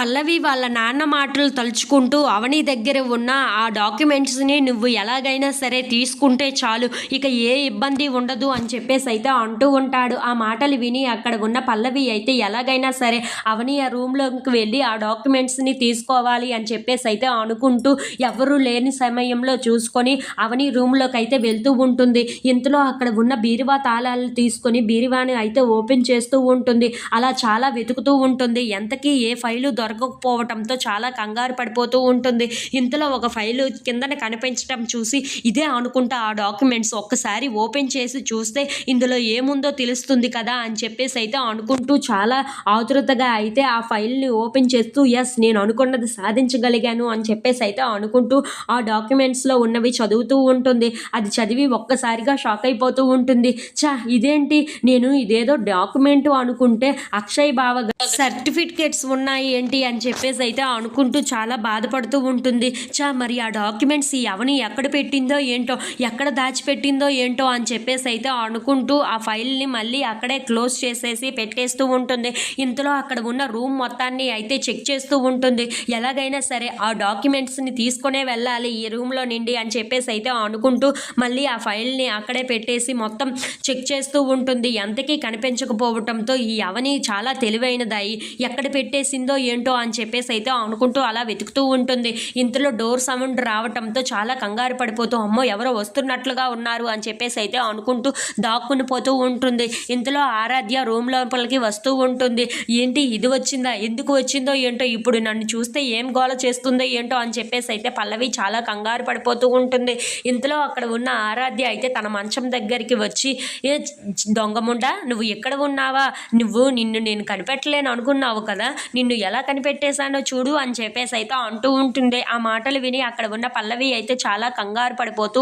పల్లవి వాళ్ళ నాన్న మాటలు తలుచుకుంటూ అవని దగ్గర ఉన్న ఆ డాక్యుమెంట్స్ని నువ్వు ఎలాగైనా సరే తీసుకుంటే చాలు ఇక ఏ ఇబ్బంది ఉండదు అని చెప్పేసి అయితే అంటూ ఉంటాడు. ఆ మాటలు విని అక్కడ ఉన్న పల్లవి అయితే ఎలాగైనా సరే అవని ఆ రూమ్లోకి వెళ్ళి ఆ డాక్యుమెంట్స్ని తీసుకోవాలి అని చెప్పేసి అయితే అనుకుంటూ ఎవరు లేని సమయంలో చూసుకొని అవని రూమ్లోకి అయితే వెళ్తూ ఉంటుంది. ఇంతలో అక్కడ ఉన్న బీరువా తాళాలు తీసుకొని బీరువాని అయితే ఓపెన్ చేస్తూ ఉంటుంది. అలా చాలా వెతుకుతూ ఉంటుంది. ఎంతకీ ఏ ఫైలు దొరకకపోవటంతో చాలా కంగారు పడిపోతూ ఉంటుంది. ఇంతలో ఒక ఫైలు కిందన కనిపించడం చూసి ఇదే అనుకుంటా ఆ డాక్యుమెంట్స్ ఒక్కసారి ఓపెన్ చేసి చూస్తే ఇందులో ఏముందో తెలుస్తుంది కదా అని చెప్పేసి అయితే అనుకుంటూ చాలా ఆతృతగా అయితే ఆ ఫైల్ని ఓపెన్ చేస్తూ ఎస్ నేను అనుకున్నది సాధించగలిగాను అని చెప్పేసి అయితే అనుకుంటూ ఆ డాక్యుమెంట్స్లో ఉన్నవి చదువుతూ ఉంటుంది. అది చదివి ఒక్కసారిగా షాక్ అయిపోతూ ఉంటుంది. చా ఇదేంటి? నేను ఇదేదో డాక్యుమెంట్ అనుకుంటే అక్షయ్ బావ సర్టిఫికేట్స్ ఉన్నాయి ఏంటి? అని చెప్పేసి అయితే అనుకుంటూ చాలా బాధపడుతూ ఉంటుంది. చా మరి ఆ డాక్యుమెంట్స్ ఎవని ఎక్కడ పెట్టిందో ఏంటో ఎక్కడ దాచిపెట్టిందో ఏంటో అని చెప్పేసి అయితే అనుకుంటూ ఆ ఫైల్ని మళ్ళీ అక్కడే క్లోజ్ చేసేసి పెట్టేస్తూ ఉంటుంది. ఇంతలో అక్కడ ఉన్న రూమ్ మొత్తాన్ని అయితే చెక్ చేస్తూ ఉంటుంది. ఎలాగైనా సరే ఆ డాక్యుమెంట్స్ని తీసుకునే వెళ్ళాలి ఈ రూమ్లో నుండి అని చెప్పేసి అయితే అనుకుంటూ మళ్ళీ ఆ ఫైల్ని అక్కడే పెట్టేసి మొత్తం చెక్ చేస్తూ ఉంటుంది. ఎంతకీ కనిపించకపోవటంతో ఈ అవని చాలా తెలివైనదాయి. ఎక్కడ పెట్టేసిందో ఏంటో అని చెప్పేసి అయితే అనుకుంటూ అలా వెతుకుతూ ఉంటుంది. ఇంతలో డోర్ సౌండ్ రావటంతో చాలా కంగారు పడిపోతూ అమ్మో ఎవరో వస్తున్నట్లుగా ఉన్నారు అని చెప్పేసి అయితే అనుకుంటూ దాక్కుని పోతూ ఉంటుంది. ఇంతలో ఆరాధ్య రూమ్ లోపలికి వస్తూ ఉంటుంది. ఏంటి ఇది వచ్చిందా? ఎందుకు వచ్చిందో ఏంటో? ఇప్పుడు నన్ను చూస్తే ఏం గోల చేస్తుందో ఏంటో? అని చెప్పేసి అయితే పల్లవి చాలా కంగారు పడిపోతూ ఉంటుంది. ఇంతలో అక్కడ ఉన్న ఆరాధ్య అయితే తన మంచం దగ్గరికి వచ్చి ఏ దొంగముండా నువ్వు ఎక్కడ ఉన్నావా? నువ్వు నిన్ను నేను కనిపెట్టలేను అనుకున్నావు కదా? నిన్ను ఎలా పెట్టేశానో చూడు అని చెప్పేసి అయితే అంటూ ఉంటుంది ఆ మాటలు విని అక్కడ ఉన్న పల్లవి అయితే చాలా కంగారు పడిపోతూ